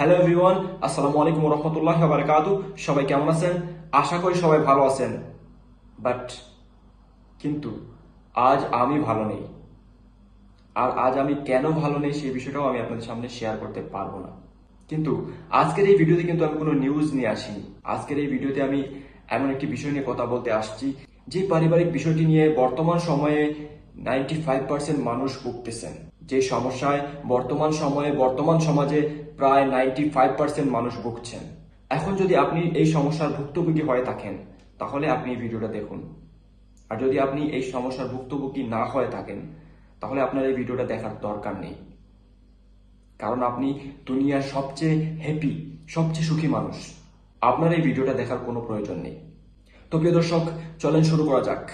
Hello everyone আসসালামু আলাইকুম রহমতুল্লাহ বারকাতু সবাই কেমন আছেন? আশা করি সবাই ভালো আছেন। বাট কিন্তু আজ আমি ভালো নেই। আর আজ আমি কেন ভালো নেই সেই বিষয়টাও আমি আপনাদের সামনে শেয়ার করতে পারব না। কিন্তু আজকের এই ভিডিওতে কিন্তু আমি কোনো নিউজ নিয়ে আসিনি। আজকের এই ভিডিওতে আমি এমন একটি বিষয় নিয়ে কথা বলতে আসছি, যে পারিবারিক বিষয়টি নিয়ে বর্তমান সময়ে নাইনটি ফাইভ পার্সেন্ট মানুষ ভুগতেছেন। যে সমস্যায় বর্তমান সময়ে, বর্তমান সমাজে প্রায় নাইনটি ফাইভ পার্সেন্ট মানুষ ভুগছেন। এখন যদি আপনি এই সমস্যার ভুক্তভোগী হয়ে থাকেন, তাহলে আপনি এই ভিডিওটা দেখুন। আর যদি আপনি এই সমস্যার ভুক্তভোগী না হয়ে থাকেন, তাহলে আপনার এই ভিডিওটা দেখার দরকার নেই। কারণ আপনি দুনিয়ার সবচেয়ে হ্যাপি সবচেয়ে সুখী মানুষ। আপনার এই ভিডিওটা দেখার কোনো প্রয়োজন নেই। তো প্রিয় দর্শক, চলেন শুরু করা যাক।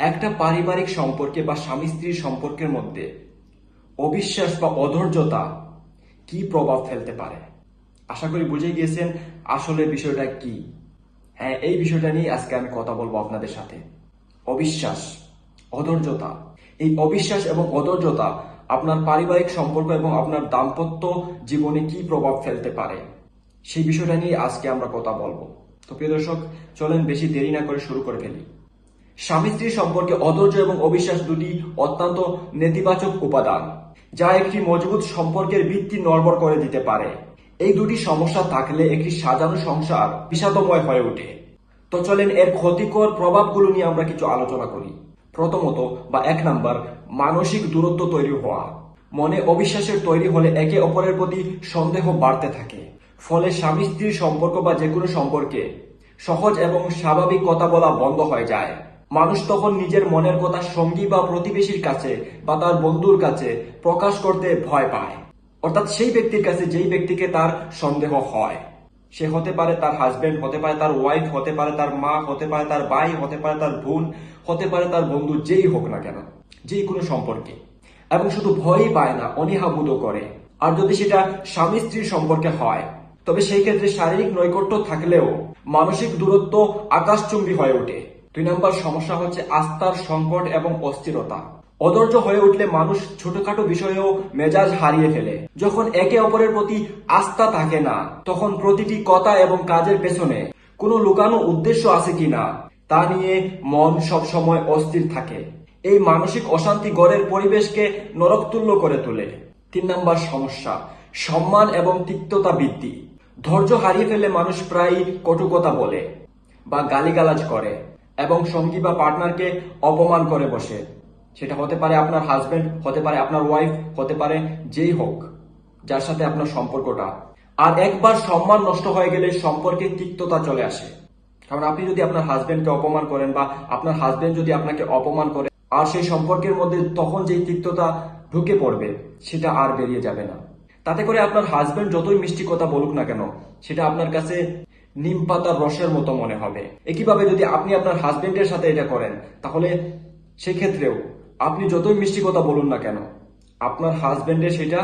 একটা পারিবারিক সম্পর্কে বা স্বামী স্ত্রীর সম্পর্কের মধ্যে অবিশ্বাস বা অধৈর্যতা কি প্রভাব ফেলতে পারে? আশা করি বুঝে গিয়েছেন আসলে বিষয়টা কি। হ্যাঁ এই বিষয়টা নিয়ে আজকে আমি কথা বলব আপনাদের সাথে। অবিশ্বাস, অধৈর্যতা। এই অবিশ্বাস এবং অধৈর্যতা আপনার পারিবারিক সম্পর্ক এবং আপনার দাম্পত্য জীবনে কি প্রভাব ফেলতে পারে, সেই বিষয়টা নিয়ে আজকে আমরা কথা বলব। তো প্রিয় দর্শক, চলেন বেশি দেরি না করে শুরু করে ফেলি। স্বামী স্ত্রী সম্পর্কে অধৈর্য এবং অবিশ্বাস দুটি অত্যন্ত নেতিবাচক উপাদান। যা একটি মজবুত সম্পর্কের ভিত্তি নড়বড় করে দিতে পারে। এই দুটি সমস্যা থাকলে একটি সাজানো সংসার বিষাদময় হয়ে ওঠে। তো চলেন এর ক্ষতিকর প্রভাবগুলো নিয়ে আমরা কিছু আলোচনা করি। প্রথমত বা এক নাম্বার, মানসিক দূরত্ব তৈরি হওয়া। মনে অবিশ্বাসের তৈরি হলে একে অপরের প্রতি সন্দেহ বাড়তে থাকে। ফলে স্বামী স্ত্রীর সম্পর্ক বা যে কোনো সম্পর্কে সহজ এবং স্বাভাবিক কথা বলা বন্ধ হয়ে যায়। মানুষ তখন নিজের মনের কথা সঙ্গী বা প্রতিবেশীর কাছে বা তার বন্ধুর কাছে প্রকাশ করতে ভয় পায়। অর্থাৎ সেই ব্যক্তির কাছে যেই ব্যক্তিকে তার সন্দেহ হয়। সে হতে পারে তার হাজবেন্ড হতে পারে তার ওয়াইফ হতে পারে তার মা, হতে পারে তার ভাই, হতে পারে তার বোন, হতে পারে তার বন্ধু যেই হোক না কেন, যেই কোনো সম্পর্কে। এবং শুধু ভয়ই পায় না, অনীহাবোধও করে। আর যদি সেটা স্বামী স্ত্রীর সম্পর্কে হয়, তবে সেই ক্ষেত্রে শারীরিক নৈকট্য থাকলেও মানসিক দূরত্ব আকাশচুম্বী হয়ে ওঠে। দুই নম্বর সমস্যা হচ্ছে আস্থার সংকট এবং অস্থিরতা। অধৈর্য হয়ে উঠলে মানুষ ছোটখাটো বিষয়েও মেজাজ হারিয়ে ফেলে। যখন একে অপরের প্রতি আস্থা থাকে না, তখন প্রতিটি কথা এবং কাজের পেছনে কোনো লুকানো উদ্দেশ্য আছে কিনা, তা নিয়ে মন সব সময় অস্থির থাকে। এই মানসিক অশান্তি গড়ের পরিবেশকে নরকতুল্য করে তোলে। তিন নম্বর সমস্যা, সম্মান এবং তিক্ততা বৃদ্ধি। ধৈর্য হারিয়ে ফেলে মানুষ প্রায়ই কটুকতা বলে বা গালিগালাজ করে। এবং সঙ্গী বা পার্টনারকে অপমান করে বসে। সেটা হতে পারে আপনার হাজবেন্ড হতে পারে আপনার ওয়াইফ হতে পারে যেই হোক, যার সাথে আপনার সম্পর্কটা। আর একবার সম্মান নষ্ট হয়ে গেলে সম্পর্কে তিক্ততা চলে আসে। কারণ আপনি যদি আপনার হাজবেন্ডকে অপমান করেন বা আপনার হাজবেন্ড যদি আপনাকে অপমান করে, আর সেই সম্পর্কের মধ্যে তখন যেই তিক্ততা ঢুকে পড়বে, সেটা আর বেরিয়ে যাবে না। তাতে করে আপনার হাজবেন্ড যতই মিষ্টি কথা বলুক না কেন, সেটা আপনার কাছে নিম পাতার রসের মতো মনে হবে। একইভাবে যদি আপনি আপনার হাজবেন্ডের সাথে এটা করেন, তাহলে সেক্ষেত্রেও আপনি যতই মিষ্টি কথা বলুন না কেন, আপনার হাজবেন্ডের সেটা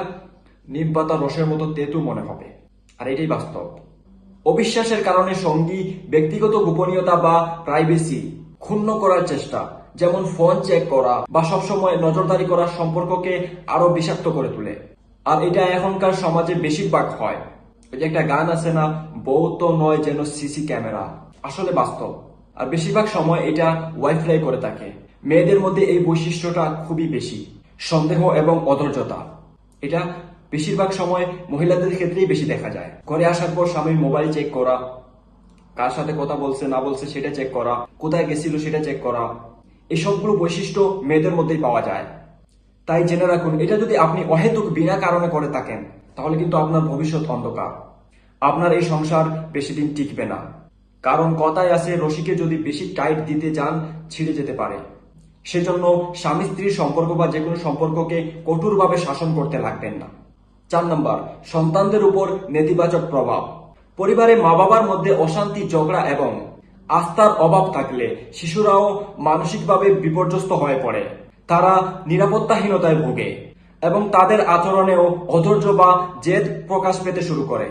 নিম পাতার রসের মতো তেতু মনে হবে। আর এটাই বাস্তব। অবিশ্বাসের কারণে সঙ্গী, ব্যক্তিগত গোপনীয়তা বা প্রাইভেসি ক্ষুণ্ণ করার চেষ্টা, যেমন ফোন চেক করা বা সবসময় নজরদারি করা সম্পর্ককে আরও বিষাক্ত করে তোলে। আর এটা এখনকার সমাজে বেশিরভাগ হয়। ওই যে একটা গান আছে না বউ তো নয় যেন সিসি ক্যামেরা। আসলে বাস্তব। আর বেশিরভাগ সময় এটা ওয়াইফাই করে থাকে। মেয়েদের মধ্যে এই বৈশিষ্ট্যটা খুবই বেশি। সন্দেহ এবং অধৈর্যতা। এটা বেশিরভাগ সময় মহিলাদের ক্ষেত্রেই বেশি দেখা যায়। ঘরে আসার পর স্বামীর মোবাইল চেক করা, কার সাথে কথা বলছে, না বলছে সেটা চেক করা, কোথায় গেছিল সেটা চেক করা। এই সবগুলো বৈশিষ্ট্য মেয়েদের মধ্যেই পাওয়া যায়। তাই জেনে রাখুন, এটা যদি আপনি অহেতুক বিনা কারণে করে থাকেন তাহলে কিন্তু আপনার ভবিষ্যৎ অন্ধকার। আপনার এই সংসার বেশি দিন টিকবে না। কারণ কথায় আছে রশিকে যদি বেশি টাইট দিতে যান, ছিঁড়ে যেতে পারে। সেজন্য স্বামী স্ত্রীর সম্পর্ক বা যে কোনো সম্পর্ককে কঠোরভাবে শাসন করতে লাগবেন না। চার নম্বর, সন্তানদের উপর নেতিবাচক প্রভাব। পরিবারে মা বাবার মধ্যে অশান্তি, ঝগড়া এবং আস্থার অভাব থাকলে শিশুরাও মানসিকভাবে বিপর্যস্ত হয়ে পড়ে। তারা নিরাপত্তাহীনতায় ভোগে। এবং তাদের আচরণেও অধৈর্য বা জেদ প্রকাশ পেতে শুরু করে।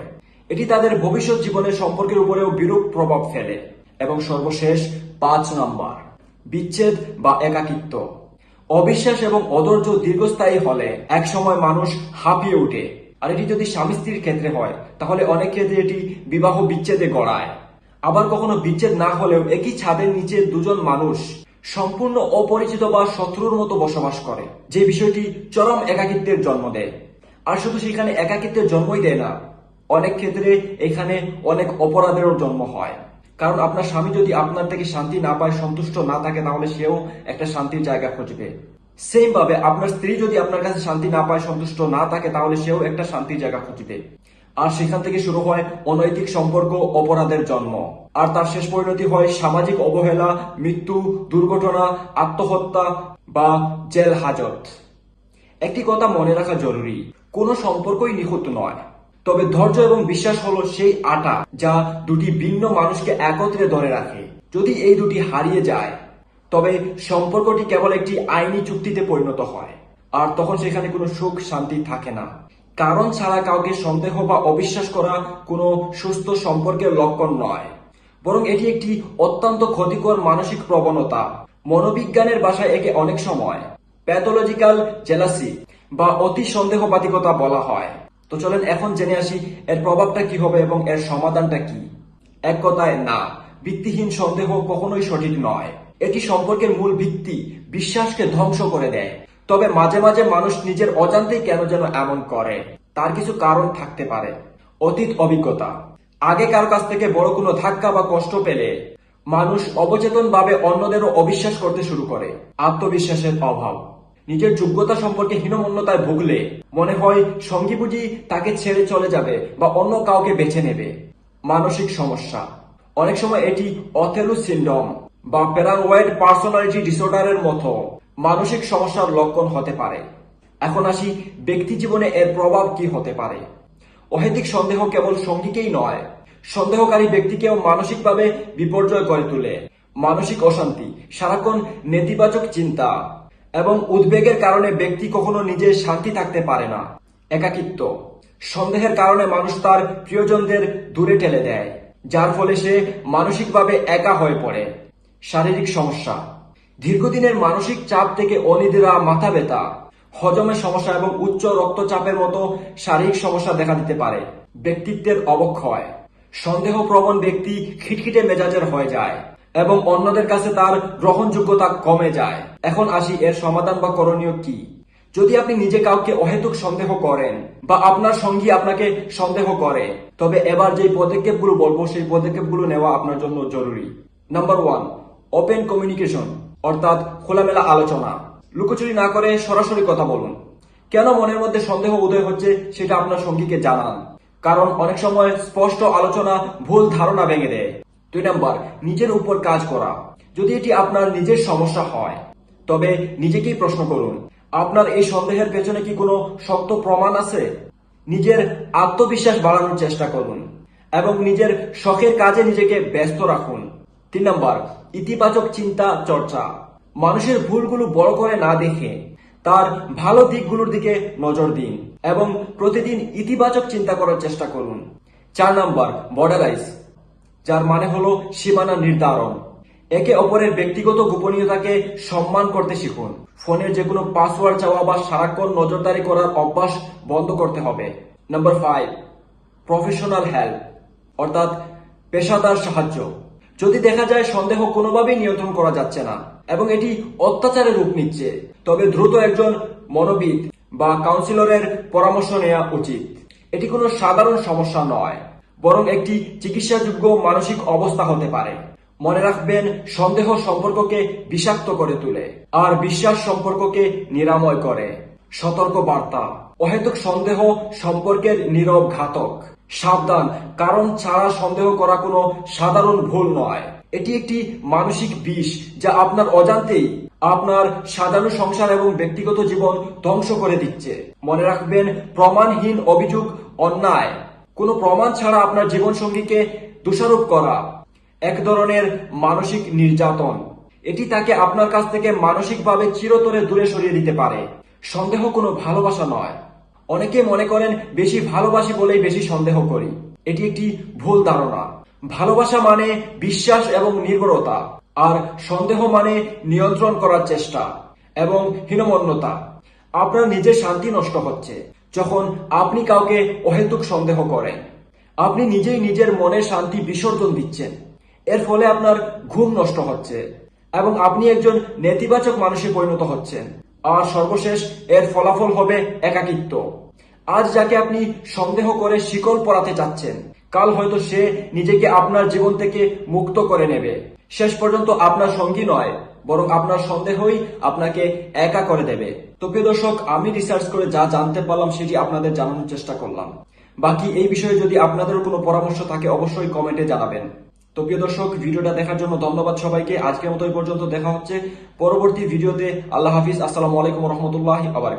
এটি তাদের ভবিষ্যৎ জীবনের সম্পর্কের উপরেও বিরূপ প্রভাব ফেলে এবং সর্বশেষ পাঁচ নম্বর, বিচ্ছেদ বা একাকিত্ব। অবিশ্বাস এবং অধৈর্য দীর্ঘস্থায়ী হলে একসময় মানুষ হাঁপিয়ে ওঠে। আর এটি যদি স্বামী স্ত্রীর ক্ষেত্রে হয়, তাহলে অনেক ক্ষেত্রে এটি বিবাহ বিচ্ছেদে গড়ায়। আবার কখনো বিচ্ছেদ না হলেও একই ছাদের নিচে দুজন মানুষ সম্পূর্ণ অপরিচিত বা শত্রুর মতো বসবাস করে। যে বিষয়টি চরম একাকিত্বের জন্ম দেয়। আর শুধু সেখানে একাকিত্বের জন্মই দেয় না, অনেক ক্ষেত্রে এখানে অনেক অপরাধেরও জন্ম হয়। কারণ আপনার স্বামী যদি আপনার থেকে শান্তি না পায়, সন্তুষ্ট না থাকে, তাহলে সেও একটা শান্তির জায়গা খুঁজবে। সেম ভাবে আপনার স্ত্রী যদি আপনার কাছে শান্তি না পায়, সন্তুষ্ট না থাকে, তাহলে সেও একটা শান্তির জায়গা খুঁজবে। আর সেখান থেকে শুরু হয় অনৈতিক সম্পর্ক, অপরাধের জন্ম। আর তার শেষ পরিণতি হয় সামাজিক অবহেলা, মৃত্যু, দুর্ঘটনা, আত্মহত্যা বা জেল হাজত। একটি কথা মনে রাখা জরুরি, কোনো সম্পর্কই নিখুঁত নয়। তবে ধৈর্য এবং বিশ্বাস হলো সেই আটা যা দুটি ভিন্ন মানুষকে একত্রে ধরে রাখে। যদি এই দুটি হারিয়ে যায়, তবে সম্পর্কটি কেবল একটি আইনি চুক্তিতে পরিণত হয়, আর তখন সেখানে কোনো সুখ শান্তি থাকে না। কারণ ছাড়া কাউকে সন্দেহ বা অবিশ্বাস করা কোনো সুস্থ সম্পর্কের লক্ষণ নয়। বরং এটি একটি অত্যন্ত ক্ষতিকর মানসিক প্রবণতা। মনোবিজ্ঞানের ভাষায় একে অনেক সময় প্যাথোলজিক্যাল জেলাসি বা অতি সন্দেহবাদিকতা বলা হয়। তো চলেন এখন জেনে আসি এর প্রভাবটা কি হবে এবং এর সমাধানটা কি। এক কথায় না, ভিত্তিহীন সন্দেহ কখনোই সঠিক নয়। এটি সম্পর্কের মূল ভিত্তি বিশ্বাসকে ধ্বংস করে দেয়। তবে মাঝে মাঝে মানুষ নিজের অজান্তেই কেন যেন এমন করে, তার কিছু কারণ থাকতে পারে। অতীত অভিজ্ঞতা। আগে কারও কাছ থেকে বড় কোনো ধাক্কা বা কষ্ট পেলে মানুষ অবচেতন ভাবে অন্যদেরও অবিশ্বাস করতে শুরু করে, আত্মবিশ্বাসের অভাব। নিজের যোগ্যতা সম্পর্কে হীনমন্যতায় ভুগলে মনে হয় সঙ্গী বুঝি তাকে ছেড়ে চলে যাবে বা অন্য কাউকে বেছে নেবে। মানসিক সমস্যা। অনেক সময় এটি অথেলু সিন্ড্রোম বা প্যারানোয়েড পার্সোনালিটি ডিসঅর্ডারের মতো মানসিক সমস্যার লক্ষণ হতে পারে। এখন আসি ব্যক্তি জীবনে এর প্রভাব কি হতে পারে। অহেতুক সন্দেহ কেবল সঙ্গীকেই নয়, সন্দেহকারী ব্যক্তিকেও মানসিকভাবে বিপর্যয় করে তোলে। মানসিক অশান্তি, সারাক্ষণ নেতিবাচক চিন্তা এবং উদ্বেগের কারণে ব্যক্তি কখনো নিজে শান্তি থাকতে পারে না। একাকিত্ব, সন্দেহের কারণে মানুষ তার প্রিয়জনদের দূরে ঠেলে দেয়, যার ফলে সে মানসিকভাবে একা হয়ে পড়ে। শারীরিক সমস্যা, দীর্ঘদিনের মানসিক চাপ থেকে অনিদ্রা, মাথা ব্যথা হজমের সমস্যা এবং উচ্চ রক্তচাপের মতো শারীরিক সমস্যা দেখা দিতে পারে। ব্যক্তিত্বের অবক্ষয়। সন্দেহ প্রবণ ব্যক্তি খিটখিটে মেজাজের হয়ে যায় এবং অন্যদের কাছে তার গ্রহণযোগ্যতা কমে যায়। এখন আসি এর সমাধান বা করণীয় কি? যদি আপনি নিজে কাউকে অহেতুক সন্দেহ করেন বা আপনার সঙ্গী আপনাকে সন্দেহ করে, তবে এবার যে পদক্ষেপগুলো বলব, সেই পদক্ষেপগুলো নেওয়া আপনার জন্য জরুরি। নাম্বার ওয়ান, ওপেন কমিউনিকেশন, অর্থাৎ খোলামেলা আলোচনা। লুকোচুরি না করে সরাসরি কথা বলুন। কেন মনের মধ্যে সন্দেহ উদয় হচ্ছে সেটা আপনার সঙ্গীকে জানান। কারণ অনেক সময় স্পষ্ট আলোচনা ভুল ধারণা ভেঙে দেয়। দুই নম্বর, নিজের উপর কাজ করা। যদি এটি আপনার নিজের সমস্যা হয়, তবে নিজেকেই প্রশ্ন করুন, আপনার এই সন্দেহের পেছনে কি কোনো শক্ত প্রমাণ আছে? নিজের আত্মবিশ্বাস বাড়ানোর চেষ্টা করুন এবং নিজের শখের কাজে নিজেকে ব্যস্ত রাখুন। তিন নম্বর, ইতিবাচক চিন্তা চর্চা। মানুষের ভুলগুলো বড় করে না দেখে তার ভালো দিকগুলোর দিকে নজর দিন এবং প্রতিদিন ইতিবাচক চিন্তা করার চেষ্টা করুন। চার নম্বর বর্ডারাইজ যার মানে হলো সীমানা নির্ধারণ। একে অপরের ব্যক্তিগত গোপনীয়তাকে সম্মান করতে শিখুন। ফোনের যে কোনো পাসওয়ার্ড চাওয়া বা সারাক্ষণ নজরদারি করার অভ্যাস বন্ধ করতে হবে। নাম্বার ফাইভ প্রফেশনাল হেল্প অর্থাৎ পেশাদার সাহায্য। যদি দেখা যায় সন্দেহ কোনোভাবেই নিয়ন্ত্রণ করা যাচ্ছে না এবং এটি অত্যাচারের রূপ নিচ্ছে। তবে দ্রুত একজন মনোবিদ বা কাউন্সিলরের পরামর্শ নেওয়া উচিত। এটি কোনো সাধারণ সমস্যা নয়, বরং একটি চিকিৎসাযোগ্য মানসিক অবস্থা হতে পারে। মনে রাখবেন, সন্দেহ সম্পর্ককে বিষাক্ত করে তোলে আর বিশ্বাস সম্পর্ককে নিরাময় করে। সতর্ক বার্তা, অহেতুক সন্দেহ সম্পর্কের নীরব ঘাতক। সাবধান, কারণ ছাড়া সন্দেহ করা কোনো সাধারণ ভুল নয়। এটি একটি মানসিক বিষ যা আপনার অজান্তেই আপনার সাজানো সংসার এবং ব্যক্তিগত জীবন ধ্বংস করে দিচ্ছে। মনে রাখবেন, প্রমাণহীন অভিযোগ অন্যায়। কোনো প্রমাণ ছাড়া আপনার জীবনসঙ্গীকে দোষারোপ করা এক ধরনের মানসিক নির্যাতন। এটি তাকে আপনার কাছ থেকে মানসিকভাবে চিরতরে দূরে সরিয়ে দিতে পারে। সন্দেহ কোনো ভালোবাসা নয়। অনেকে মনে করেন, বেশি ভালোবাসি বলেই বেশি সন্দেহ করি। এটি একটি ভুল ধারণা। ভালোবাসা মানে বিশ্বাস এবং নির্ভরতা, আর সন্দেহ মানে নিয়ন্ত্রণ করার চেষ্টা এবং হীনমন্যতা। আপনার নিজের শান্তি নষ্ট হচ্ছে যখন আপনি কাউকে অহেতুক সন্দেহ করেন। আপনি নিজেই নিজের মনে শান্তি বিসর্জন দিচ্ছেন। এর ফলে আপনার ঘুম নষ্ট হচ্ছে এবং আপনি একজন নেতিবাচক মানুষে পরিণত হচ্ছেন। আর সর্বশেষ, এর ফলাফল হবে একাকিত্ব। আজ যাকে আপনি সন্দেহ করে শিকল পড়াতে চাচ্ছেন কাল হয়তো সে নিজেকে আপনার জীবন থেকে মুক্ত করে নেবে। শেষ পর্যন্ত আপনার সঙ্গী নয়, বরং আপনার সন্দেহই আপনাকে একা করে দেবে। তো প্রিয় দর্শক, আমি রিসার্চ করে যা জানতে পারলাম সেটি আপনাদের জানানোর চেষ্টা করলাম। বাকি এই বিষয়ে যদি আপনাদের কোনো পরামর্শ থাকে, অবশ্যই কমেন্টে জানাবেন। তো প্রিয় দর্শক, ভিডিওটা দেখার জন্য ধন্যবাদ সবাইকে। আজকের মতো এই পর্যন্ত দেখা হচ্ছে। পরবর্তী ভিডিওতে আল্লাহ হাফিজ। আসসালামু আলাইকুম রহমতুল্লাহ আবার